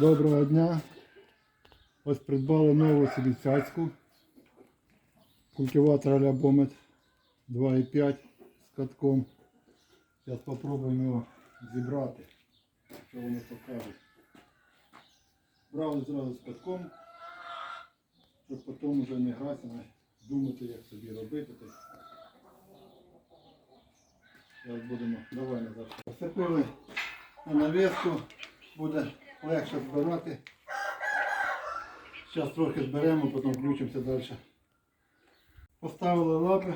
Доброго дня. Ось придбали нову сіліцяцьку. Культиватор а-ля Бомет 2,5 з катком. Зараз спробуємо його зібрати. Що воно покаже. Брали зразу з катком, щоб потім вже не гратися, думати, як собі робити. Зараз будемо, давай назад. Посипили на навіску, буде легше збирати. Зараз трохи зберемо, потім включимося далі. Поставили лапи.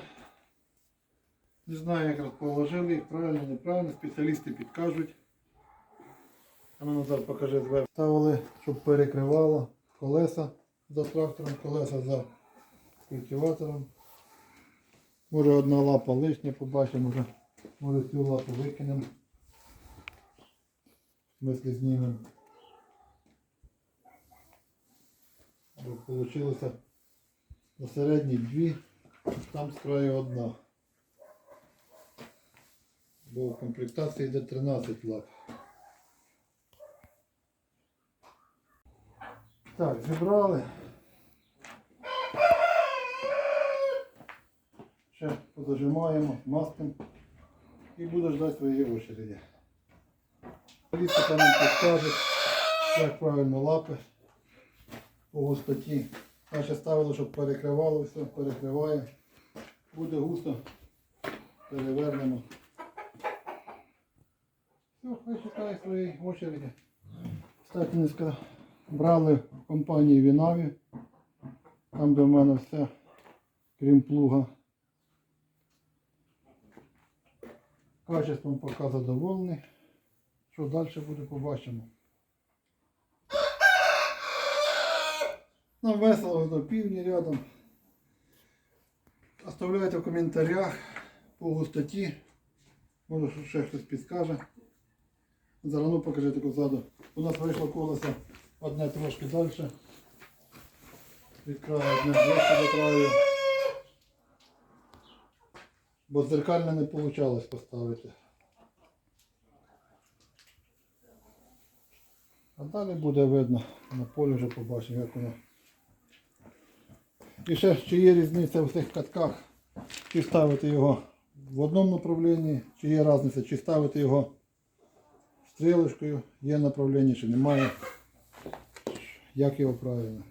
Не знаю, як розположили їх, правильно, неправильно, спеціалісти підкажуть. А ну Назар покажи зверху. Ставили, щоб перекривало колеса за трактором, колеса за культиватором. Може одна лапа лишня, побачимо, може, може цю лапу викинемо. Смысле знімемо. Получилося на середній дві, там з краю одна. Бо в комплектації йде 13 лап. Так, зібрали. Ще подожимаємо, мастимо і буде ждати своєї очереди. Ліска там підкаже, як правильно лапи по густоті. Наше ставило, щоб перекривало все, перекриває. Буде густо, перевернемо. Все, хай чекає своєї очереді. Кстати, сказав, брали в компанії Вінаві. Там де в мене все, крім плуга. Качеством поки задоволений. Що далі буде, побачимо. Нам весело до півні рядом. Оставляйте в коментарях по густоті. Може ще хтось підскаже. Зарану покажи таку. У нас вийшло колесо одне трошки далі. Від краю одне ближче до краю. Бо дзеркальне не вийшло поставити. А далі буде видно, на полі вже побачимо, як воно. І ще чи є різниця в цих катках, чи ставити його в одному направленні, чи є різниця, чи ставити його стрілочкою, є направлення, чи немає. Як його правильно.